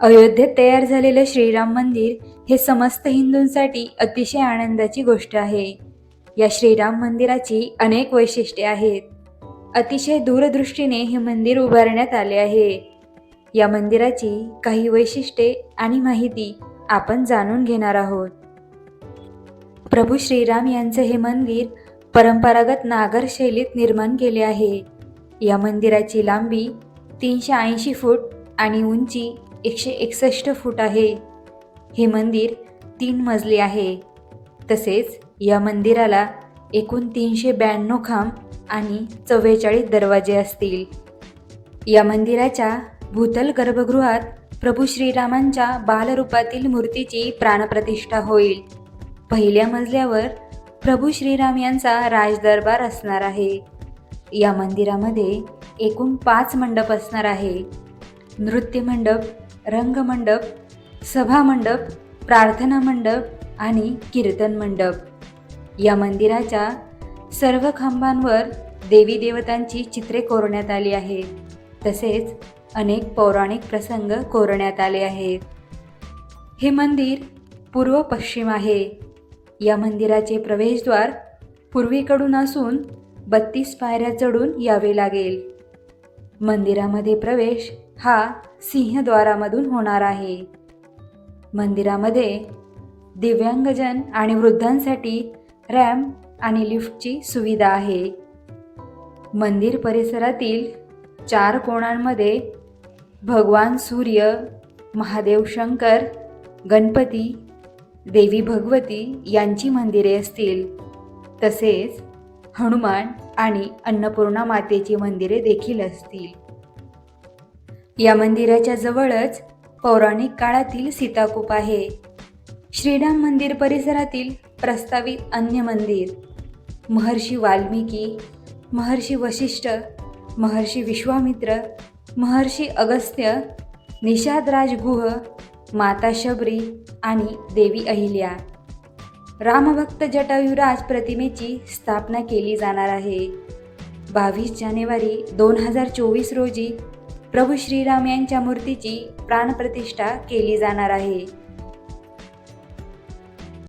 अयोध्येत तयार झालेलं श्रीराम मंदिर हे समस्त हिंदूंसाठी अतिशय आनंदाची गोष्ट आहे. या श्रीराम मंदिराची अनेक वैशिष्ट्ये आहेत. अतिशय दूरदृष्टीने हे मंदिर उभारण्यात आले आहे. या मंदिराची काही वैशिष्ट्ये आणि माहिती आपण जाणून घेणार आहोत. प्रभू श्रीराम यांचं हे मंदिर परंपरागत नागर शैलीत निर्माण केले आहे. या मंदिराची लांबी तीनशे ऐंशी फूट आणि उंची एकशे एकसष्ट फूट आहे. हे मंदिर तीन मजली आहे. तसेच या मंदिराला एकूण तीनशे ब्याण्णव खांब आणि चव्वेचाळीस दरवाजे असतील. या मंदिराच्या भूतल गर्भगृहात प्रभू श्रीरामांच्या बालरूपातील मूर्तीची प्राणप्रतिष्ठा होईल. पहिल्या मजल्यावर प्रभू श्रीराम यांचा राजदरबार असणार आहे. या मंदिरामध्ये एकूण पाच मंडप असणार आहे. नृत्य मंडप रंगमंडप सभामंडप प्रार्थना मंडप आणि कीर्तन मंडप. या मंदिराच्या सर्व खांबांवर देवी देवतांची चित्रे कोरण्यात आली आहेत. तसेच अनेक पौराणिक प्रसंग कोरण्यात आले आहेत. हे मंदिर पूर्व पश्चिम आहे. या मंदिराचे प्रवेशद्वार पूर्वेकडून असून बत्तीस पायऱ्या चढून यावे लागेल. मंदिरामध्ये प्रवेश हा सिंहद्वारामधून होणार आहे. मंदिरामध्ये दिव्यांगजन आणि वृद्धांसाठी रॅम्प आणि लिफ्टची सुविधा आहे. मंदिर परिसरातील चार कोणांमध्ये भगवान सूर्य महादेव शंकर गणपती देवी भगवती यांची मंदिरे असतील. तसेच हनुमान आणि अन्नपूर्णा मातेची मंदिरे देखील असतील. या मंदिराच्या जवळच पौराणिक काळातील सीताकूप आहे. श्रीराम मंदिर परिसरातील प्रस्तावित अन्य मंदिर महर्षी वाल्मिकी महर्षी वशिष्ठ महर्षी विश्वामित्र महर्षी अगस्त्य निषादराज गुह माता शबरी आणि देवी अहिल्या. रामभक्त जटायुराज प्रतिमेची स्थापना केली जाणार आहे. बावीस जानेवारी दोन हजार चोवीस रोजी प्रभू श्रीराम यांच्या मूर्तीची प्राणप्रतिष्ठा केली जाणार आहे.